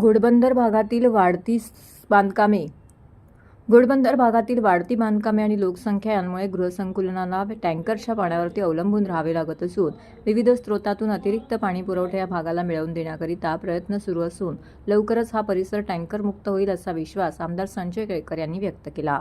घोडबंदर भागातील वाढती बांधकामे. घोडबंदर भागातील वाढती बांधकामे आणि लोकसंख्या यांमुळे गृहसंकुलनाला टँकरच्या पाण्यावरती अवलंबून राहावे लागत असून विविध स्रोतातून अतिरिक्त पाणी पुरवठा या भागाला मिळवून देण्याकरिता प्रयत्न सुरू असून लवकरच हा परिसर टँकरमुक्त होईल असा विश्वास आमदार संजय केळकर यांनी व्यक्त केला.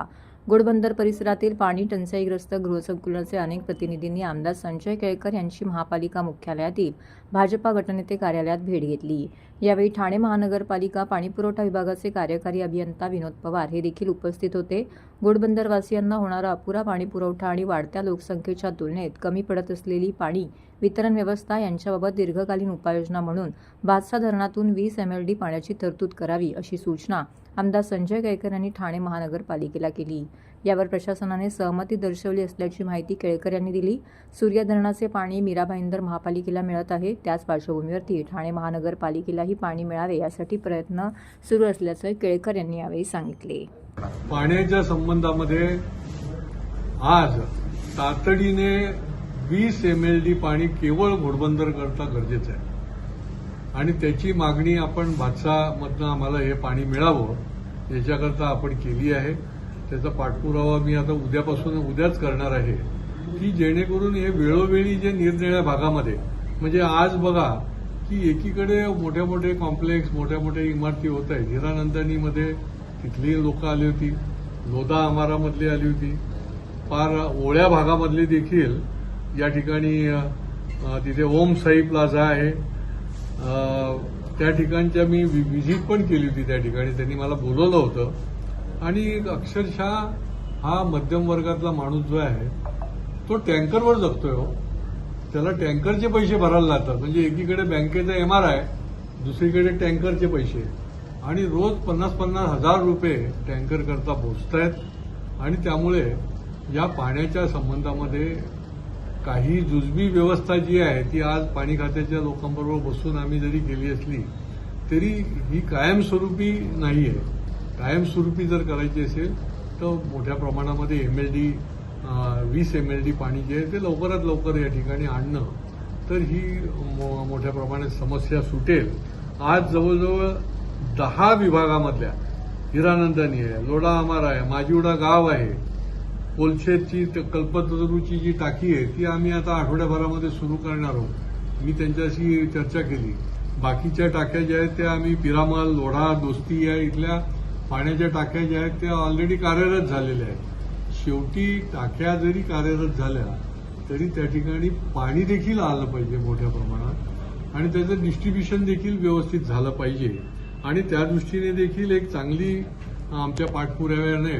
घोडबंदर परिसरातील पाणी टंचाईग्रस्त गृहसंकुलाचे अनेक प्रतिनिधींनी आमदार संजय केळकर यांची महापालिका मुख्यालयातील भाजपा गटनेते कार्यालयात भेट घेतली. यावेळी ठाणे महानगरपालिका पाणीपुरवठा विभागाचे कार्यकारी अभियंता विनोद पवार हे देखील उपस्थित होते. घोडबंदरवासियांना होणारा अपुरा पाणीपुरवठा आणि वाढत्या लोकसंख्येच्या तुलनेत कमी पडत असलेली पाणी वितरण व्यवस्था यांच्याबाबत दीर्घकालीन उपाययोजना म्हणून भातसा धरणातून वीस एम एल डी पाण्याची तरतूद करावी अशी सूचना आमदार संजय केळकर यांनी ठाणे महानगरपालिकेला केली. यावर प्रशासनाने सहमती दर्शवली असल्याची माहिती केळकर यांनी दिली. सूर्या धरणाचे पाणी मीरा भाईंदर महापालिकेला मिळत आहे. त्याच पार्श्वभूमीवरती ठाणे महानगरपालिकेलाही पाणी मिळावे यासाठी प्रयत्न सुरू असल्याचं केळकर यांनी यावेळी सांगितले. पाण्याच्या संबंधामध्ये आज तातडीने वीस एम एल डी पाणी केवळ घोडबंदर करता गरजेचं आहे. आणि त्याची मागणी आपण भातसामधनं आम्हाला हे पाणी मिळावं याच्याकरता आपण केली आहे. त्याचा पाठपुरावा मी आता उद्यापासून उद्याच करणार आहे की जेणेकरून हे वेळोवेळी जे निरनिळ्या भागामध्ये म्हणजे आज बघा की एकीकडे मोठे मोठे कॉम्प्लेक्स मोठ्या मोठ्या इमारती होत आहेत. हिरानंदनीमध्ये तिथली लोकं आली होती लोधा अमारामधली आली होती फार ओळ्या भागामधली देखील या ठिकाणी तिथे ओम साई प्लाझा आहे. त्या ठिकाणच्या मी वि- व्हिजिट पण केली होती त्या ठिकाणी. त्यांनी मला बोलवलं होतं. आणि अक्षरशः हा मध्यम वर्गातला माणूस जो आहे तो टँकरवर जगतोय हो. त्याला टँकरचे पैसे भरायला लागतात म्हणजे एकीकडे बँकेचा एम आर आय दुसरीकडे टँकरचे पैसे. आणि रोज पन्नास पन्नास हजार रुपये टँकर करता पोचत आहेत आणि त्यामुळे या पाण्याच्या संबंधामध्ये काही जुजबी व्यवस्था जी आहे ती आज पाणी खात्याच्या लोकांबरोबर बसून आम्ही जरी केली असली तरी ही कायमस्वरूपी नाही आहे. कायमस्वरूपी जर करायची असेल तर मोठ्या प्रमाणामध्ये एम एल डी वीस एम एल डी पाणी जे आहे ते लवकरात लवकर या ठिकाणी आणणं. तर ही मो- मोठ्या प्रमाणात समस्या सुटेल. आज जवळजवळ दहा विभागामधल्या हिरानंदानी आहे लोडा अमार आहे माजिवडा गाव आहे कोलशेतची कल्पतरूची जी टाकी आहे ती आम्ही आता आठवड्याभरामध्ये सुरू करणार आहोत. मी त्यांच्याशी चर्चा केली. बाकीच्या टाक्या ज्या आहेत त्या आम्ही पिरामल लोढा दोस्ती या इथल्या पाण्याच्या टाक्या ज्या आहेत त्या ऑलरेडी कार्यरत झालेल्या आहेत. शेवटी टाक्या जरी कार्यरत झाल्या तरी त्या ठिकाणी पाणी देखील आलं पाहिजे मोठ्या प्रमाणात आणि त्याचं डिस्ट्रीब्युशन देखील व्यवस्थित झालं पाहिजे. आणि त्या दृष्टीने देखील एक चांगली आमच्या पाठपुराव्याने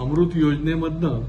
अमृत योजनेमधनं